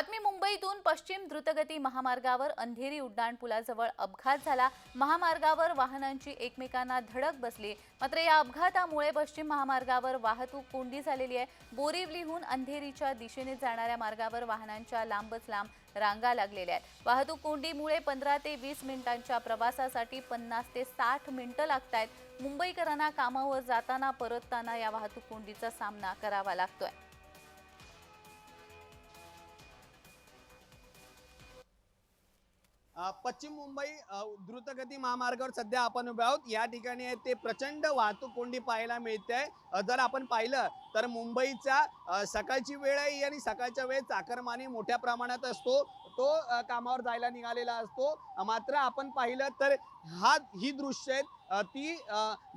बातमी मुंबईतून पश्चिम द्रुतगती महामार्गावर अंधेरी उड्डाणपुलाजवळ अपघात झाला. महामार्गावर वाहनांची एकमेकांना धडक बसली. मात्र या अपघातामुळे पश्चिम महामार्गावर वाहतूक कोंडी झालेली आहे. बोरिवलीहून अंधेरीच्या दिशेने जाणाऱ्या मार्गावर वाहनांच्या लांबच लांब रांगा लागलेल्या आहेत. वाहतूक कोंडीमुळे पंधरा ते वीस मिनिटांच्या प्रवासासाठी पन्नास ते साठ मिनिटं लागत आहेत मुंबईकरांना कामावर जाताना परतताना या वाहतूक कोंडीचा सामना करावा लागतोय. पश्चिम मुंबई द्रुतगती महामार्गावर सध्या आपण उभे आहोत. या ठिकाणी आहे ते प्रचंड वाहतूक कोंडी पाहायला मिळते. आहे जर आपण पाहिलं तर मुंबईचा सकाळची वेळ आहे आणि सकाळच्या वेळेस चाकरमानी मोठ्या प्रमाणात असतो. तो कामावर जायला निघालेला असतो. मात्र आपण पाहिलं तर हा ही दृश्य आहेत ती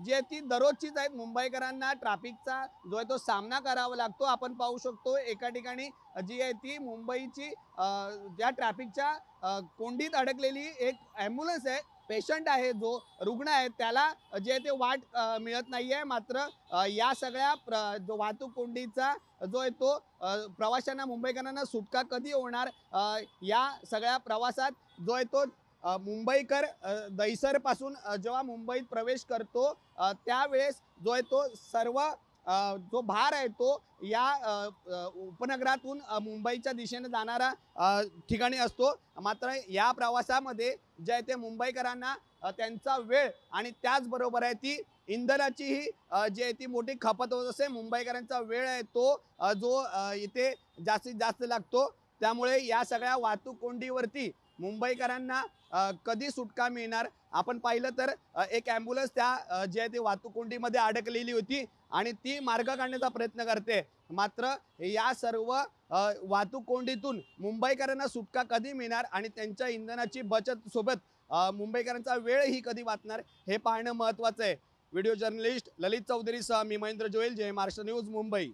जी आहे ती दररोजचीच आहेत मुंबईकरांना ट्रॅफिकचा जो आहे तो सामना करावा लागतो. आपण पाहू शकतो एका ठिकाणी जी आहे ती मुंबईची ज्या ट्रॅफिकच्या कोंडीत अडकलेली एक ॲम्ब्युलन्स आहे पेशंट आहे जो रुग्ण आहे त्याला जे आहे ते वाट मिळत नाही आहे मात्र या सगळ्या प्र जो वाहतूक कोंडीचा जो आहे तो प्रवाशांना मुंबईकरांना सुटका कधी होणार? या सगळ्या प्रवासात जो आहे तो मुंबईकर दैसरपासून दहिसरपासून जेव्हा मुंबईत प्रवेश करतो त्यावेळेस जो आहे तो सर्व जो भार आहे तो या उपनगरातून मुंबईच्या दिशेने जाणारा ठिकाणी असतो. मात्र या प्रवासामध्ये जे आहे ते मुंबईकरांना त्यांचा वेळ आणि त्याचबरोबर आहे ती इंधनाचीही जी आहे ती मोठी खपत होत असते मुंबईकरांचा वेळ आहे तो जो इथे जास्तीत जास्त लागतो. त्यामुळे या सगळ्या वाहतूक कोंडीवरती मुंबईकरांना कधी सुटका मिळणार? आपण पाहिलं तर एक ॲम्ब्युलन्स त्या जे आहे ते वाहतूककोंडीमध्ये अडकलेली होती आणि ती मार्ग काढण्याचा प्रयत्न करते. मात्र या सर्व वाहतूक कोंडीतून मुंबईकरांना सुटका कधी मिळणार आणि त्यांच्या इंधनाची बचत सोबत मुंबईकरांचा मुंबईकरांचा वेळही कधी वाचणार हे पाहणं महत्त्वाचं आहे. व्हिडिओ जर्नलिस्ट ललित चौधरीसह मी महेंद्र जोईल जय महाराष्ट्र न्यूज मुंबई.